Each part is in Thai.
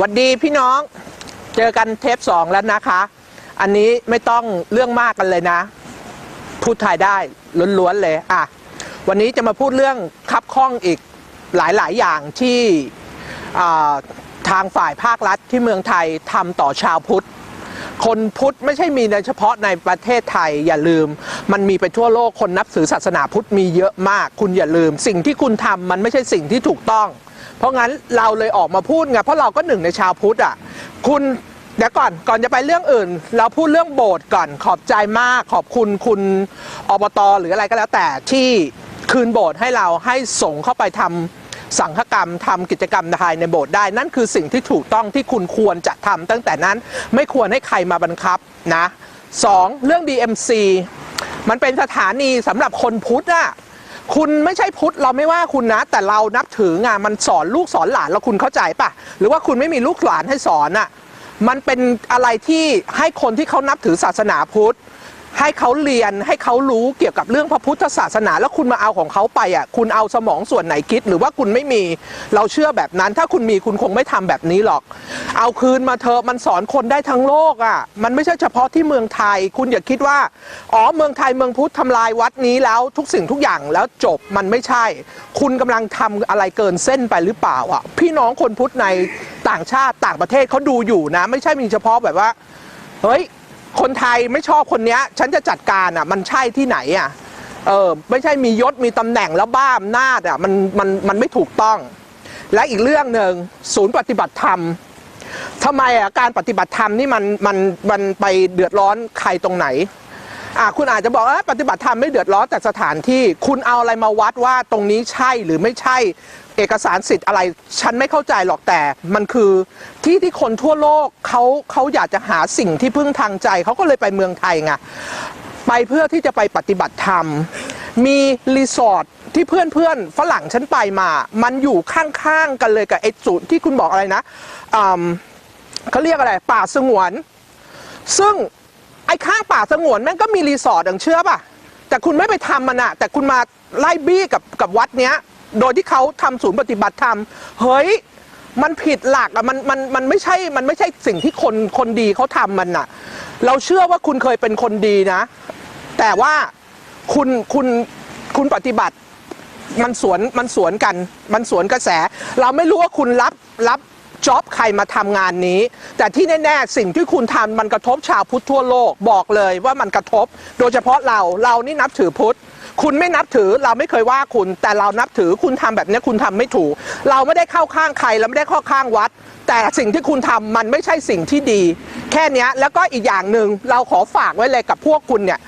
วัดดีพี่น้องเจอกันเทปสองแล้วนะคะ อันนี้ไม่ต้องเรื่องมากกันเลยนะ พูดไทยได้ล้วนๆเลยอะวันนี้จะมาพูดเรื่องคับข้องอีกหลายๆ อย่างที่ทางฝ่ายภาครัฐที่เมืองไทยทำต่อชาวพุทธ คนพุทธไม่ใช่มีในเฉพาะในประเทศไทยอย่าลืม มันมีไปทั่วโลกคนนับถือศาสนาพุทธมีเยอะมาก คุณอย่าลืม สิ่งที่คุณทำมันไม่ใช่สิ่งที่ถูกต้อง เพราะงั้นเราเลยออกมาพูดไงเพราะเราก็หนึ่งในชาวพุทธอะคุณเดี๋ยวก่อนก่อนจะไปเรื่องอื่น เราพูดเรื่องโบสถ์ก่อนขอบใจมากขอบคุณคุณอบตหรืออะไรก็แล้วแต่ที่คืนโบสถ์ให้เราให้ส่งเข้าไปทำสังฆกรรมทำกิจกรรมภายในโบสถ์ได้นั่นคือสิ่งที่ถูกต้องที่คุณควรจะทำตั้งแต่นั้นไม่ควรให้ใครมาบังคับนะสองเรื่อง DMC มันเป็นสถานีสำหรับคนพุทธอะ คุณไม่ใช่พุทธเราไม่ว่าคุณนะ แต่เรานับถืองานมันสอนลูกสอนหลานเราคุณเข้าใจปะหรือว่าคุณไม่มีลูกหลานให้สอนอะมันเป็นอะไรที่ให้คนที่เขานับถือศาสนาพุทธ ให้เขาเรียนให้เขารู้เกี่ยวกับเรื่องพระพุทธศาสนา แล้วคุณมาเอาของเขาไปอะคุณเอาสมองส่วนไหนคิด หรือว่าคุณไม่มีเราเชื่อแบบนั้น ถ้าคุณมีคุณคงไม่ทำแบบนี้หรอก เอาคืนมาเถอะมันสอนคนได้ทั้งโลกอะมันไม่ใช่เฉพาะที่เมืองไทย คุณอย่าคิดว่าอ๋อเมืองไทยเมืองพุทธทำลายวัดนี้แล้วทุกสิ่งทุกอย่างแล้วจบมันไม่ใช่ คุณกำลังทำอะไรเกินเส้นไปหรือเปล่าอะพี่น้องคนพุทธในต่างชาติต่างประเทศเขาดูอยู่นะ ไม่ใช่มีเฉพาะแบบว่าเฮ้ย คนไทยไม่ชอบคนเนี้ย ฉันจะจัดการอะ มันใช่ที่ไหนอะเออไม่ใช่มียศมีตำแหน่งแล้วบ้าอำนาจอะมันมันมันไม่ถูกต้อง และอีกเรื่องหนึ่งศูนย์ปฏิบัติธรรมทำไมอะการปฏิบัติธรรมนี่มันมันมันไปเดือดร้อนใครตรงไหน อะคุณอาจจะบอกว่าปฏิบัติธรรมไม่เดือดร้อนแต่สถานที่ คุณเอาอะไรมาวัดว่าตรงนี้ใช่หรือไม่ใช่เอกสารสิทธิ์อะไร ฉันไม่เข้าใจหรอกแต่มันคือที่ที่คนทั่วโลกเขาเขาอยากจะหาสิ่งที่พึ่งทางใจเขาก็เลยไปเมืองไทยไงไปเพื่อที่จะไปปฏิบัติธรรม มีรีสอร์ทที่เพื่อนเพื่อนๆฝรั่งฉันไปมา มันอยู่ข้างๆกันเลยกับไอ้จุดที่คุณบอกอะไรนะเขาเรียกอะไรป่าสงวน ซึ่ง อ้ข้างป่าสงวนแม่งก็มีรีสอร์ทอย่างเชื่อป่ะ แต่คุณไม่ไปทำมันอะแต่คุณมาไล่บี้กับกับวัดเนี้ย โดยที่เขาทำศูนย์ปฏิบัติธรรมเฮ้ย มันผิดหลักอะมันมันมันไม่ใช่มันไม่ใช่สิ่งที่คนคนดีเขาทำมันอะเราเชื่อว่าคุณเคยเป็นคนดีนะ แต่ว่าคุณคุณคุณปฏิบัติ มันสวนมันสวนกัน มันสวนกระแส เราไม่รู้ว่าคุณรับรับ จ็อบใครมาทำงานนี้ แต่ที่แน่ๆสิ่งที่คุณทำมันกระทบชาวพุทธทั่วโลกบอกเลยว่ามันกระทบ โดยเฉพาะเราเรานี่นับถือพุทธคุณไม่นับถือเราไม่เคยว่าคุณ แต่เรานับถือคุณทำแบบนี้คุณทำไม่ถูก เราไม่ได้เข้าข้างใครเราไม่ได้เข้าข้างวัด แต่สิ่งที่คุณทำมันไม่ใช่สิ่งที่ดี แค่นี้แล้วก็อีกอย่างหนึ่งเราขอฝากไว้เลยกับพวกคุณเนี่ย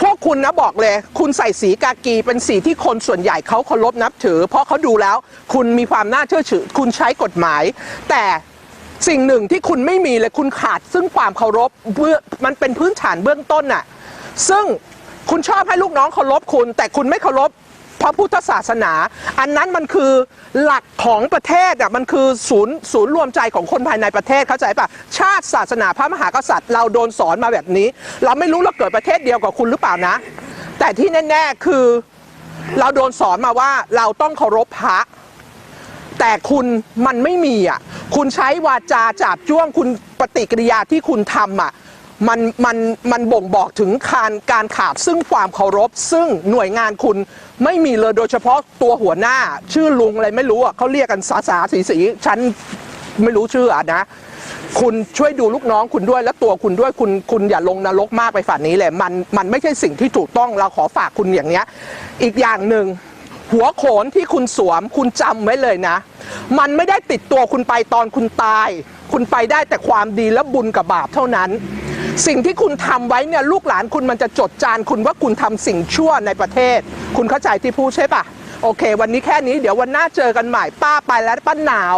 พวกคุณนะบอกเลย คุณใส่สีกากีเป็นสีที่คนส่วนใหญ่เขาเคารพนับถือ เพราะเขาดูแล้วคุณมีความน่าเชื่อถือ คุณใช้กฎหมาย แต่สิ่งหนึ่งที่คุณไม่มีเลยคุณขาดซึ่งความเคารพเพื่อมันเป็นพื้นฐานเบื้องต้นน่ะซึ่งคุณชอบให้ลูกน้องเคารพคุณ แต่คุณไม่เคารพ พระพุทธศาสนา อันนั้นมันคือหลักของประเทศอะมันคือศูนย์ศูนย์รวมใจของคนภายในประเทศเข้าใจปะชาติศาสนาพระมหากษัตริย์ เราโดนสอนมาแบบนี้ เราไม่รู้เราเกิดประเทศเดียวกับคุณหรือเปล่านะ แต่ที่แน่ๆคือเราโดนสอนมาว่าเราต้องเคารพพระแต่คุณมันไม่มีอะ คุณใช้วาจาจาบจ้วงคุณปฏิกิริยาที่คุณทำอะ มันมันมันบ่งบอกถึงการการขาดซึ่งความเคารพ ซึ่งหน่วยงานคุณไม่มีเลยโดยเฉพาะตัวหัวหน้า ชื่อลุงอะไรไม่รู้อะเขาเรียกกันสาสาสีสีฉันไม่รู้ชื่ออะนะ คุณช่วยดูลูกน้องคุณด้วยและตัวคุณด้วยคุณคุณอย่าลงนรกมากไปฝันนี้เลยมันมันไม่ใช่สิ่งที่ถูกต้องเราขอฝากคุณอย่างเนี้ย อีกอย่างหนึ่งหัวโขนที่คุณสวมคุณจำไว้เลยนะ มันไม่ได้ติดตัวคุณไปตอนคุณตาย คุณไปได้แต่ความดีและบุญกับบาปเท่านั้น สิ่งที่คุณทำไว้เนี่ยลูกหลานคุณมันจะจดจานคุณว่าคุณทำสิ่งชั่วในประเทศ คุณเข้าใจที่พูดใช่ปะโอเค วันนี้แค่นี้เดี๋ยววันหน้าเจอกันใหม่ป้าไปแล้วป้าหนาว